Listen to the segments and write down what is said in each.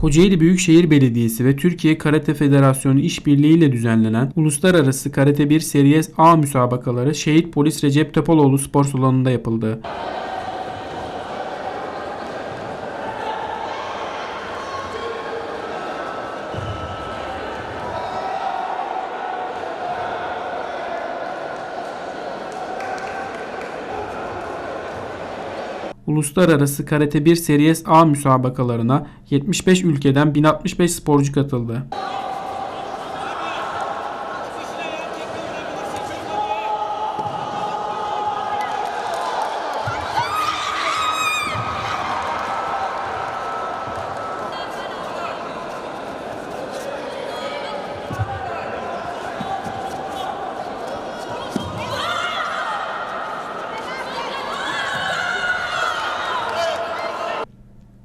Kocaeli Büyükşehir Belediyesi ve Türkiye Karate Federasyonu işbirliğiyle düzenlenen Uluslararası Karate 1 Series A müsabakaları Şehit Polis Recep Topaloğlu Spor Salonu'nda yapıldı. Uluslararası Karate 1 Series A müsabakalarına 75 ülkeden 1065 sporcu katıldı.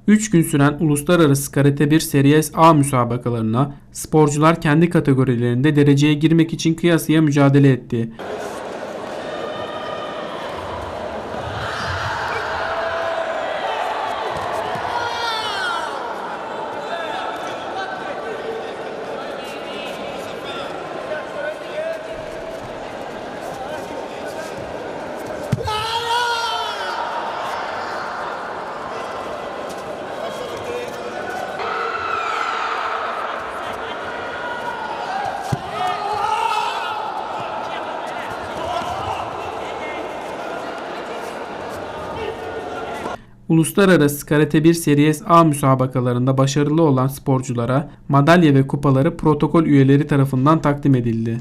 Üç gün süren Uluslararası Karate 1 Series A müsabakalarına sporcular kendi kategorilerinde dereceye girmek için kıyasıya mücadele etti. Uluslararası Karate 1 Series A müsabakalarında başarılı olan sporculara madalya ve kupaları protokol üyeleri tarafından takdim edildi.